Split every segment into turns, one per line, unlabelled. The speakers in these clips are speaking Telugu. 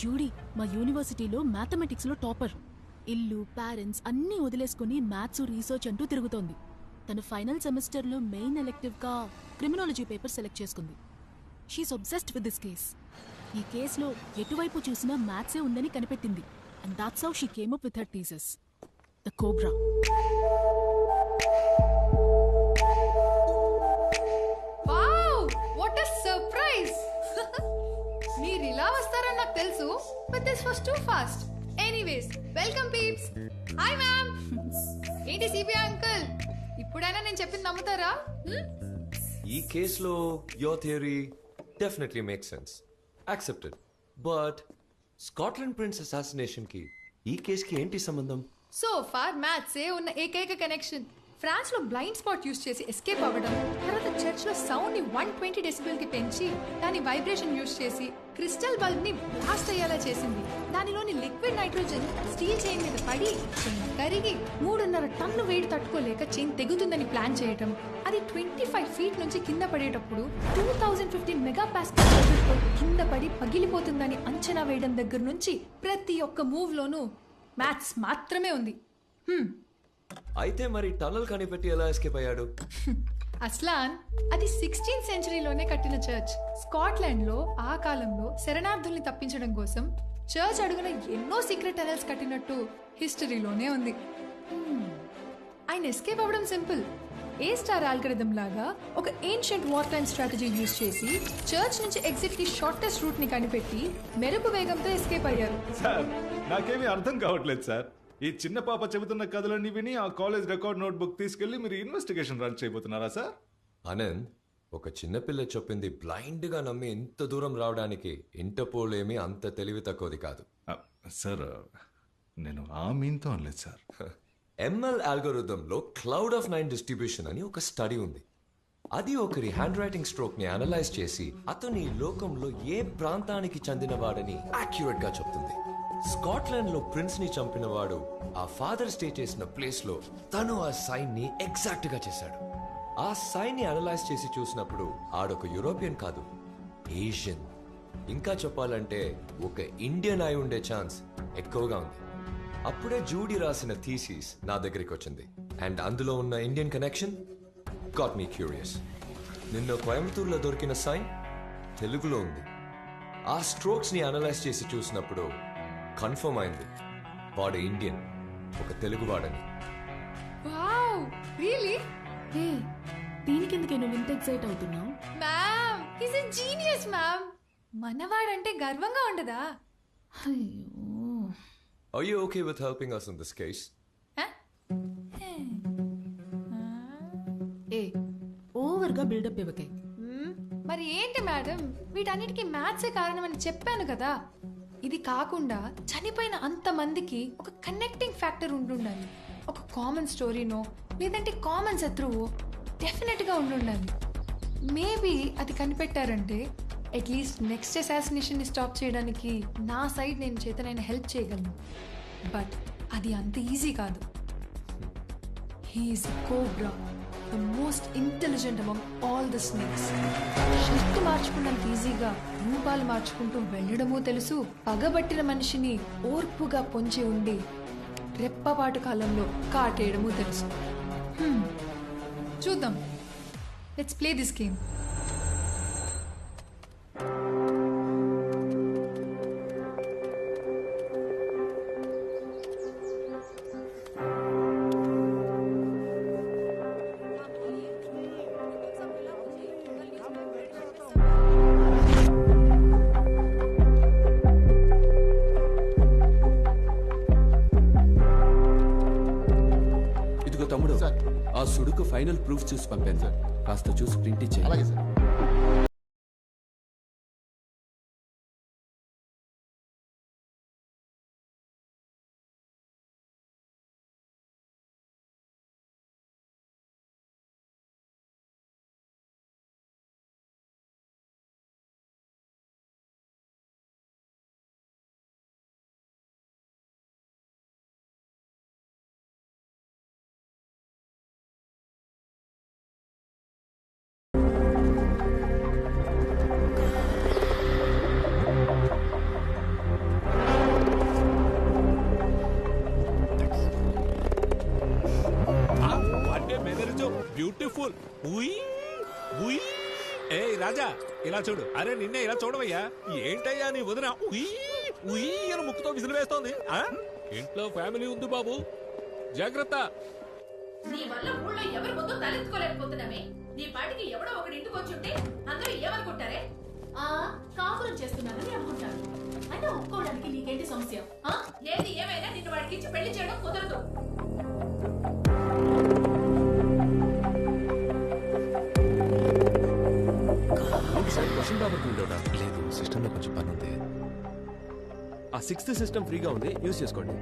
జూడీ మా యూనివర్సిటీలో మ్యాథమెటిక్స్లో టాపర్. ఇల్లు పేరెంట్స్ అన్నీ వదిలేసుకుని మ్యాథ్స్ రీసెర్చ్ అంటూ తిరుగుతోంది. తన ఫైనల్ సెమిస్టర్లో మెయిన్ ఎలెక్టివ్గా క్రిమినాలజీ పేపర్ సెలెక్ట్ చేసుకుంది. She's obsessed with this case ఈ కేసులో ఎటువైపు చూసినా మ్యాథ్సే ఉందని కనిపెట్టింది.
And that's how she came up with her theses the cobra was too fast anyways welcome peeps hi ma'am ఏంటి సిబిఐ అంకుల్ ఇప్పుడైనా నేను చెప్పింది నమ్ముతారా? Hmm?
ఈ కేసులో your theory definitely make sense accepted but Scotland prince అసాసినేషన్కి ఈ కేసుకి ఏంటి సంబంధం?
సో ఫార్ మ్యాథ్సే ఉన్న ఏకైక కనెక్షన్ ఫ్రాన్స్లో బ్లైండ్ స్పాట్ యూస్ చేసి ఎస్కేప్ అవ్వడం తర్వాత చర్చ్లో సౌండ్ని వన్ ట్వంటీ డెసిబెల్కి పెంచి దాని వైబ్రేషన్ యూస్ చేసి క్రిస్టల్ బల్బ్ని బ్లాస్ట్ అయ్యేలా చేసింది. దానిలోని లిక్విడ్ నైట్రోజన్ స్టీల్ చైన్ మీద పడి చైన్ కరిగి మూడున్నర టన్ను వేడి తట్టుకోలేక చైన్ తెగుతుందని ప్లాన్ చేయటం. అది ట్వంటీ ఫైవ్ ఫీట్ నుంచి కింద పడేటప్పుడు two thousand fifteen mega pascal కింద పడి పగిలిపోతుందని అంచనా వేయడం దగ్గర నుంచి ప్రతి ఒక్క మూవ్ లోనూ మ్యాథ్స్ మాత్రమే ఉంది. హ్మ్.
అయితే మరి టనల్ కనిపెట్టి ఎలా ఎస్కేప్ అయ్యాడు?
అస్లాన్ అది సిక్స్టీన్త్ సెంచరీలోనే కట్టిన చర్చ్ స్కాట్లాండ్లో ఆ కాలంలో శరణార్థుల్ని తప్పించడం కోసం చర్చ్ అడుగున ఎన్నో సీక్రెట్ టనల్స్ కట్టినట్టు హిస్టరీలోనే ఉంది. Hmm. ఆయన ఎస్కేప్ అవ్వడం సింపుల్ ఏ స్టార్ ఆల్గరిథం లాగా ఒక ancient war time strategy use చేసి చర్చ్ నుంచి ఎగ్జిట్కి షార్టెస్ట్ రూట్ని కనిపెట్టి మెరుపు వేగంతో ఎస్కేప్ అయ్యారు.
సార్ నాకేమీ అర్థం కావట్లేదు సార్. ఈ చిన్న పాప చెబుతున్న కథలన్నీ విని ఆ కాలేజ్ రికార్డ్ నోట్బుక్ తీసుకెళ్ళి మీరు ఇన్వెస్టిగేషన్ రన్ చేయబోతున్నారా సార్
ఆనంద్ ఒక చిన్నపిల్ల చెప్పింది బ్లైండ్గా నమ్మి ఇంత దూరం రావడానికి ఇంటర్పోల్ ఏమీ అంత తెలివి తక్కువది కాదు.
సార్ నేను ఆ మీన్తో అనలేదు సార్
ఎంఎల్లో క్లౌడ్ ఆఫ్ నైన్ డిస్ట్రిబ్యూషన్ అని ఒక స్టడీ ఉంది. అది ఒకరి హ్యాండ్ రైటింగ్ స్ట్రోక్ని అనలైజ్ చేసి అతను ఈ లోకంలో ఏ ప్రాంతానికి చెందినవాడని యాక్యురేట్గా చెప్తుంది. స్కాట్లాండ్లో ప్రిన్స్ని చంపినవాడు ఆ ఫాదర్ స్టే చేసిన ప్లేస్లో తను ఆ సైన్ని ఎగ్జాక్ట్గా చేశాడు. ఆ సైన్ని అనలైజ్ చేసి చూసినప్పుడు ఆడొక యూరోపియన్ కాదు ఏషియన్. ఇంకా చెప్పాలంటే ఒక ఇండియన్ అయి ఉండే ఛాన్స్ ఎక్కువగా ఉంది. అప్పుడే జూడీ రాసిన థీసీస్ నా దగ్గరికి వచ్చింది. అండ్ అందులో ఉన్న Indian connection got me curious. నిన్న కోయంబత్తూర్లో దొరికిన సైన్ తెలుగులో ఉంది. ఆ స్ట్రోక్స్ని అనలైజ్ చేసి చూసినప్పుడు కన్ఫర్మ్ అయింది వాడు ఇండియన్ ఒక తెలుగువాడని.
వావ్! రియలీ?
హే దీనికెందుకే నువ్వు ఇంత ఎక్సైట్ అవుతున్నావు?
Ma'am is a genius ma'am. మనవాడంటే గర్వంగా ఉండదా?
అయ్యో.
Are you okay with helping us in this case?
హ?
ఏ ఓవర్గా బిల్డప్ ఇవ్వకే.
మరి ఏంటి మేడం? వీటన్నిటికీ మ్యాథ్సే కారణమని చెప్పాను కదా. ఇది కాకుండా చనిపోయిన అంతమందికి ఒక కనెక్టింగ్ ఫ్యాక్టర్ ఉండుండాలి. ఒక కామన్ స్టోరీనో లేదంటే కామన్ శత్రువు డెఫినెట్గా ఉండుండాలి. మేబీ అది కనిపెట్టారంటే అట్లీస్ట్ నెక్స్ట్ అసాసినేషన్ని స్టాప్ చేయడానికి నా సైడ్ నేను చేతనైనా హెల్ప్ చేయగలను. బట్ అది అంత ఈజీ కాదు. He's cobra the most intelligent among all the snakes Shakti మార్చుకున్నంత ఈజీగా రూపాలు మార్చుకుంటూ వెళ్ళడమూ తెలుసు. పగబట్టిన మనిషిని ఓర్పుగా పొంచి ఉండి రెప్పపాటు కాలంలో కాటేయడమూ తెలుసు. చూద్దాం. లెట్స్ ప్లే దిస్ గేమ్
ఆ సుడుకు ఫైనల్ ప్రూఫ్ చూసి పంపాను సార్. కాస్త చూసి ప్రింట్ ఇచ్చేయి
అలాగే సార్. ఉయ్ ఉయ్. ఏ రాజా ఇలా చూడు. అరే నిన్నే ఇలా చూడవయ్యా. ఏంటయ్యా నీ వదిన? ఉయ్ ఉయ్ అని ముక్కుతో విసిరి వేస్తోంది. ఆ? ఇంట్లో ఫ్యామిలీ ఉంది బాబు. జాగ్రత్త.
నీ వల్ల ఊళ్ళో ఎవరి ముందు తలెత్తుకోలేకపోతున్నామే నీ పాటికి ఎవడో ఒకటి ఇంటికి వచ్చి ఉంటే అందరూ ఏమనుకుంటారే?
ఆ కాపురం చేస్తున్నానని అనుకుంటాను అయినా ఒప్పుకోవడానికి నీకేంటి సమస్య? ఆ?
ఏది ఏమైనా నిన్ను వాడికి ఇచ్చి పెళ్ళి చేయడం కుదరదు.
పేపర్ ప్రింట్ అవుతా
లేదు సిస్టంలో కొంచెం పని ఉంది.
ఆ సిక్స్త్ సిస్టమ్ ఫ్రీగా ఉంది యూజ్ చేసుకోండి.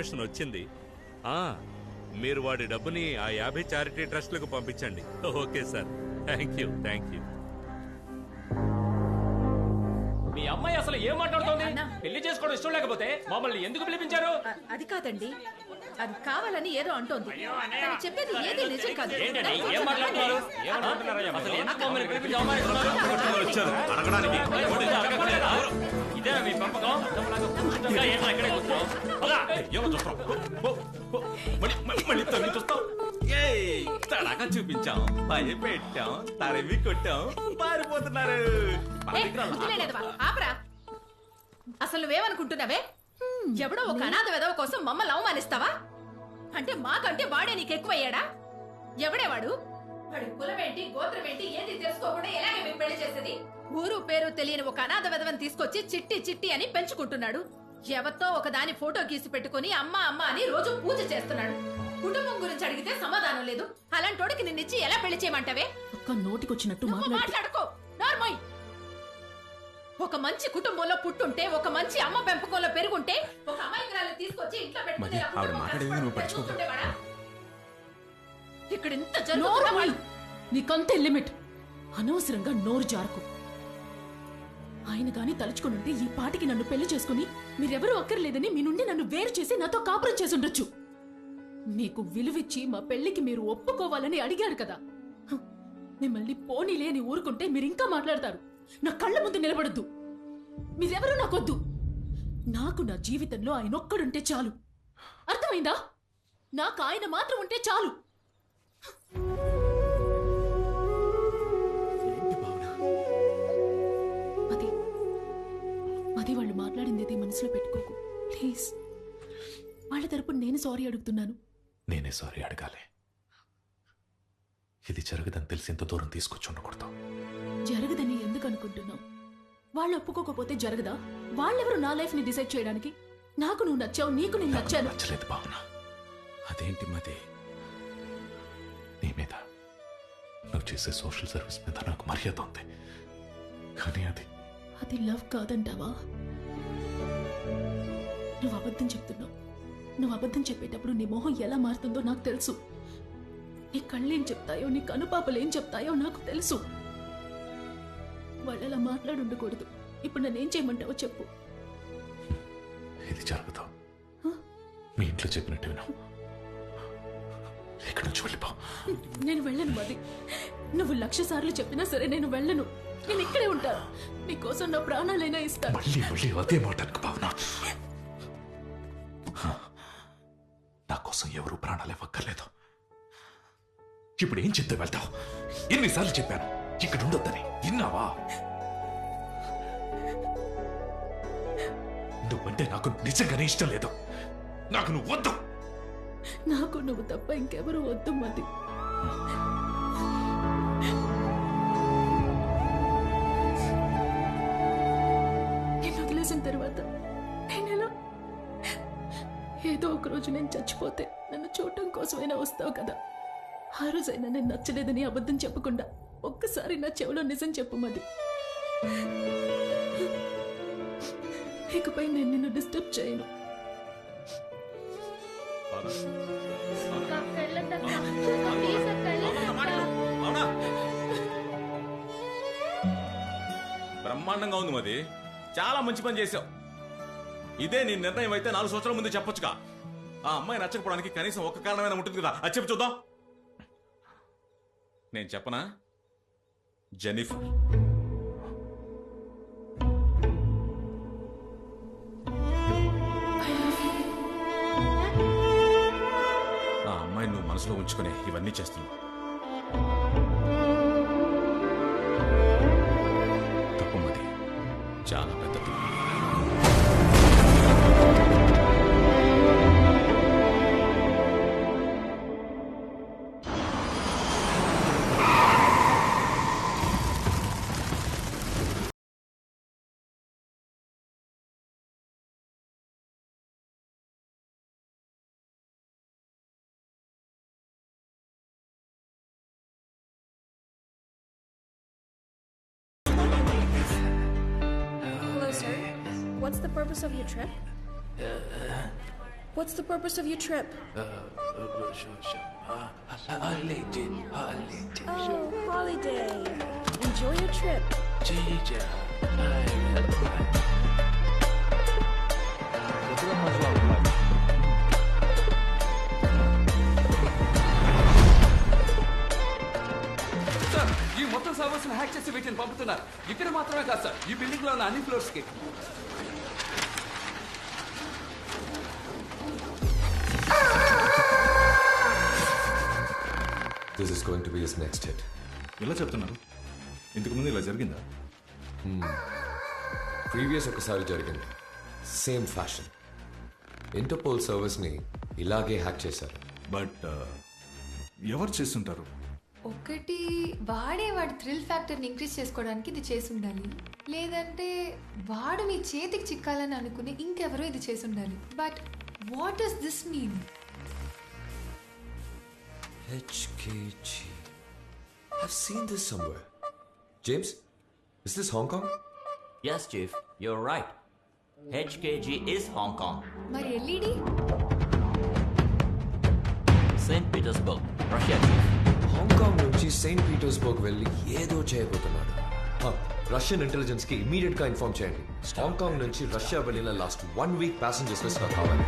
కన్ఫర్మేషన్ వచ్చింది. ఆ, మీరు వాడి డబ్బుని ఆ యాభై చారిటీ ట్రస్ట్లకు పంపించండి. Okay sir. Thank you thank you.
మీ అమ్మాయి అసలు ఏం మాట్లాడుతోంది? పెళ్ళి చేసుకోవడం ఇష్టం లేకపోతే మమ్మల్ని ఎందుకు పిలిపించారు?
అది కాదండి. అది కావాలని ఏదో అంటోంది. తను చెప్పేది ఏది నిజం కాదు.
ఏంటండి? ఏం మాట్లాడుతున్నారు? అసలు ఎందుకు మమ్మల్ని పిలిపించి ఇంకా ఏంట్రా ఇక్కడే కూర్చున్నావు? పద.
మళ్ళీ తొంగి చూస్తాం ఏయ్ తడాక చూపించాం భయపెట్టాం తరిమి కొట్టాం పారిపోతున్నారు
ఏ, బుద్ధి లేనిదవా? ఆపరా అసలు నువ్వేమనుకుంటున్నావే ఎవడో ఒక అనాథ విధవ కోసం మమ్మల్ని అవమానిస్తావా అంటే మాకంటే వాడే నీకు ఎక్కువయ్యాడా ఎవడే వాడు వాడి కులమేంటి గోత్రమేంటి ఏది తెలుసుకోకుండా ఎలాగే మేము పెళ్ళి చేసేది ఊరు పేరు తెలియని ఒక అనాథ విధవని తీసుకొచ్చి చిట్టి చిట్టి అని పెంచుకుంటున్నాడు ఎవరితో ఒక దాని ఫోటో గీసి పెట్టుకుని అమ్మ అమ్మ అని రోజు పూజ చేస్తున్నాడు. కుటుంబం గురించి అడిగితే సమాధానం లేదు. అలాంటోడికి నిన్నిచ్చి ఎలా పెళ్ళి చేయమంటావే?
ఒక్క నోటికొచ్చినట్టు
మాట్లాడుకో. నార్మల్ ఒక మంచి కుటుంబంలో పుట్టుంటే ఒక మంచి అమ్మ పెంపకంలో పెరుగుంటే ఒక అమాయకురాలు తీసుకొచ్చి ఇంట్లో పెట్టుకుని? ఇక్కడ ఇంత
మూయి. నీకంతే లిమిట్. అనవసరంగా నోరు జారకు. ఆయన గాని తలుచుకునుంటే ఈ పాటికి నన్ను పెళ్ళి చేసుకుని మీరెవరూ అక్కర్లేదని మీ నుండి నన్ను వేరు చేసి నాతో కాపురం చేసుండొచ్చు. మీకు విలువిచ్చి మా పెళ్ళికి మీరు ఒప్పుకోవాలని అడిగారు కదా. మిమ్మల్ని పోనీలే అని ఊరుకుంటే మీరు ఇంకా మాట్లాడతారు. నా కళ్ళ ముందు నిలబడద్దు. మీరెవరూ నాకొద్దు. నాకు నా జీవితంలో ఆయన ఒక్కడుంటే చాలు. అర్థమైందా? నాకు ఆయన మాత్రం ఉంటే చాలు. ఏది మనసులో పెట్టుకోకు. ప్లీజ్. వాళ్ళ తరపున నేను సారీ అడుగుతున్నాను.
నేనే సారీ అడగాలి. ఇది జరగదని తెలిసి ఇంత దూరం తీసుకొచ్చి ఉండకూడదు.
జరగదని ఎందుకు అనుకుంటున్నావు? వాళ్ళు ఒప్పుకోకపోతే జరగదా? వాళ్ళెవరు నా లైఫ్ని డిసైడ్ చేయడానికి? నాకు నువ్వు నచ్చావు నీకు నేను
నాకు
నచ్చాను.
నచ్చలేదు భావన.
అదేంటి మది?
నీ మీద. నువ్వు చేసే సోషల్ సర్వీస్ మీద నాకు మర్యాద ఉంది. కానీ అది
అది లవ్ కాదంటావా? నువ్వు అబద్ధం చెప్తున్నావు. నువ్వు అబద్ధం చెప్పేటప్పుడు నీ మొహం ఎలా మారుతుందో నాకు తెలుసు. నీ కళ్ళేం చెప్తాయో నీ కనుపాపలేం చెప్తాయో నాకు తెలుసు. వాళ్ళు అలా మాట్లాడుండకూడదు. ఇప్పుడు నన్నేం చేయమంటావో చెప్పు.
ఇది జరగదు మీ ఇంట్లో చెప్పినట్టు విను. ఇక్కడ నుంచి వెళ్ళిపో.
నేను వెళ్ళను మది. నువ్వు లక్ష సార్లు చెప్పినా సరే నేను వెళ్ళను. నేను ఇక్కడే ఉంటాను నీకోసం నా ప్రాణాలైనా ఇస్తాను
మళ్ళీ మళ్ళీ అదే మాటకు భావన కోసం ఎవరు ప్రాణాలు ఇవ్వక్కర్లేదు. ఇప్పుడు ఏం చెప్తే వెళ్తావు? ఎన్నిసార్లు చెప్పాను? ఇక్కడ ఉండొద్దని. విన్నావా? నువ్వంటే నాకు నిజంగానే ఇష్టం లేదు. నాకు నువ్వు వద్దు.
నాకు నువ్వు తప్ప ఇంకెవరు వద్దు మది. వదిలేసిన తర్వాత ఏదో ఒక రోజు నేను చచ్చిపోతే నన్ను చూడటం కోసమైనా వస్తావు కదా. ఆ రోజైనా నేను నచ్చలేదని అబద్ధం చెప్పకుండా ఒక్కసారి నా చెవిలో నిజం చెప్పు మది ఇకపై నేను నిన్ను డిస్టర్బ్ చేయను.
బ్రహ్మాండంగా ఉంది మది చాలా మంచి పని చేసావు. ఇదే నీ నిర్ణయం అయితే నాలుగు సంవత్సరాల ముందు చెప్పొచ్చుగా. ఆ అమ్మాయి నచ్చకపోవడానికి కనీసం ఒక కారణమైనా ఉంటుంది కదా. అది చెప్పి చూద్దాం. నేను చెప్పనా? జెనిఫర్ ఆ అమ్మాయి నువ్వు మనసులో ఉంచుకునే ఇవన్నీ చేస్తున్నావు.
What's the purpose of your trip? What's the purpose of your trip? Oh, holiday. Enjoy your trip.
Sir ఈ మొత్తం సర్వర్స్ హ్యాక్ చేసి వీటిని పంపుతున్నారు ఇక్కడ మాత్రమే కాదు సార్ ఈ బిల్డింగ్ లో ఉన్న అన్ని floors
this is going to be his next hit
ఇలా చెప్తున్నారు? ఇంతకు ముందు ఇలా జరిగిందా?
ప్రీవియస్ ఒకసారి జరిగింది. సేమ్ ఫ్యాషన్ ఇంటర్పోల్ సర్వీస్ని ఇలాగే హ్యాక్ చేశారు.
బట్ ఎవరు చేస్తుంటారు?
ఒకటి వాడే వాడి థ్రిల్ ఫ్యాక్టర్ని ఇంక్రీజ్ చేసుకోవడానికి ఇది చేసి ఉండాలి లేదంటే వాడు మీ చేతికి చిక్కాలని అనుకుని ఇంకెవరో ఇది చేసి ఉండాలి but what does this mean
HKG. I've seen this somewhere. James, is this Hong Kong?
Yes, Chief, you're right. HKG is Hong Kong,
మరి E ఎల్ఈడి
St. Petersburg, Russia, Chief.
Hong Kong నుంచి సెయింట్ పీటర్స్బర్గ్ వెళ్ళి ఏదో చేయబోతున్నాడు రష్యన్ ఇంటెలిజెన్స్కి ఇమీడియట్గా ఇన్ఫార్మ్ చేయండి హాంకాంగ్ నుంచి రష్యా వెళ్ళిన last one week passengers list నాకు కావాలి